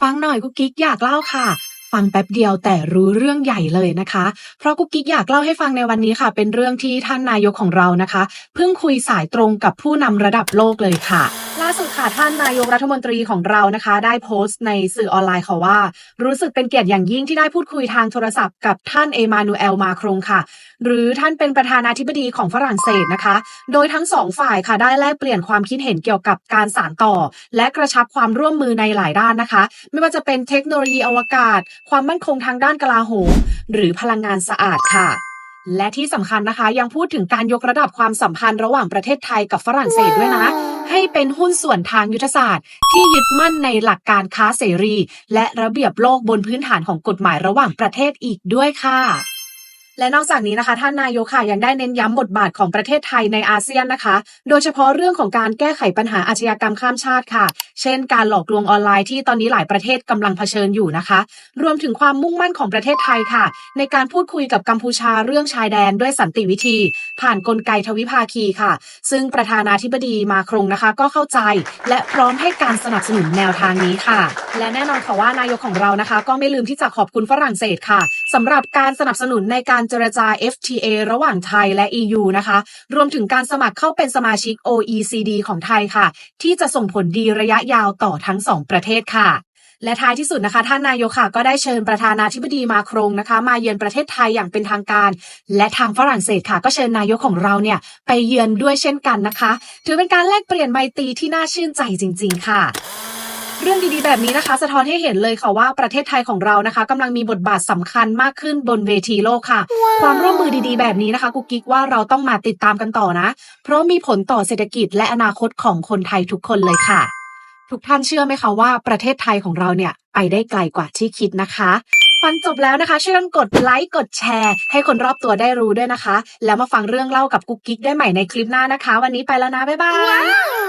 ฟังหน่อยกุ๊กกิ๊กอยากเล่าค่ะ ฟังแป๊บเดียวแต่รู้เรื่องใหญ่เลยนะคะ เพราะกุ๊กกิ๊กอยากเล่าให้ฟังในวันนี้ค่ะ เป็นเรื่องที่ท่านนายกของเรานะคะ เพิ่งคุยสายตรงกับผู้นำระดับโลกเลยค่ะ ล่าสุดค่ะท่านนายกรัฐมนตรีของเรานะคะ ได้โพสต์ในสื่อออนไลน์ค่ะว่า รู้สึกเป็นเกียรติอย่างยิ่งที่ได้พูดคุยทางโทรศัพท์กับท่านเอมานูเอลมาครงค่ะ หรือท่านเป็นประธานาธิบดีของฝรั่งเศสนะคะ โดยทั้งสองฝ่ายค่ะได้แลกเปลี่ยนความคิดเห็นเกี่ยวกับการสานต่อ และกระชับความร่วมมือในหลายด้านนะคะ ไม่ว่าจะเป็นเทคโนโลยีอวกาศ ความมั่นคงทางด้านกลาโหมหรือพลังงานสะอาดค่ะและที่สำคัญนะคะ ยังพูดถึงการยกระดับความสัมพันธ์ระหว่างประเทศไทยกับฝรั่งเศสด้วยนะ ให้เป็นหุ้นส่วนทางยุทธศาสตร์ ที่ยึดมั่นในหลักการค้าเสรี และระเบียบโลกบนพื้นฐานของกฎหมายระหว่างประเทศอีกด้วยค่ะ และนอกจากนี้นะคะท่านนายกค่ะยังได้เน้นย้ำบทบาทของประเทศไทยในอาเซียนนะคะ โดยเฉพาะเรื่องของการแก้ไขปัญหาอาชญากรรมข้ามชาติค่ะ เช่น การหลอกลวงออนไลน์ที่ตอนนี้หลายประเทศกำลังเผชิญอยู่นะคะ รวมถึงความมุ่งมั่นของประเทศไทยค่ะ ในการพูดคุยกับกัมพูชาเรื่องชายแดนด้วยสันติวิธี ผ่านกลไกทวิภาคีค่ะ ซึ่งประธานาธิบดีมาครงนะคะ ก็เข้าใจ และพร้อมให้การสนับสนุนแนวทางนี้ค่ะ และแน่นอนค่ะว่านายกของเรานะคะ ก็ไม่ลืมที่จะขอบคุณฝรั่งเศสค่ะสำหรับการสนับสนุนในการเจรจา FTA ระหว่างไทยและ EU นะคะ รวมถึงการสมัครเข้าเป็นสมาชิก OECD ของไทยค่ะ ที่จะส่งผลดีระยะยาวต่อทั้งสองประเทศค่ะและท้ายที่สุดนะคะท่านนายกค่ะก็ได้เชิญประธานาธิบดีมาครงนะคะ มาเยือนประเทศไทยอย่างเป็นทางการ และทางฝรั่งเศสค่ะ ก็เชิญนายกของเราเนี่ยไปเยือนด้วยเช่นกันนะคะ ถือเป็นการแลกเปลี่ยนไมตรีที่น่าชื่นใจจริง ๆ ค่ะ เรื่องดีๆ แบบนี้นะคะ สะท้อนให้เห็นเลยค่ะว่าประเทศไทยของเรานะคะกำลังมีบทบาทสำคัญมากขึ้นบนเวทีโลกค่ะ ความร่วมมือดีๆ แบบนี้นะคะกุ๊กกิ๊กว่าเราต้องมาติดตามกันต่อนะ เพราะมีผลต่อเศรษฐกิจและอนาคตของคนไทยทุกคนเลยค่ะ ทุกท่านเชื่อไหมคะว่าประเทศไทยของเราเนี่ยไปได้ไกลกว่าที่คิดนะคะฟังจบแล้วนะคะช่วยกันกดไลค์กดแชร์ ให้คนรอบตัวได้รู้ด้วยนะคะ แล้วมาฟังเรื่องเล่ากับกุ๊กกิ๊กได้ใหม่ในคลิปหน้านะคะ วันนี้ไปแล้วนะ บ๊ายบาย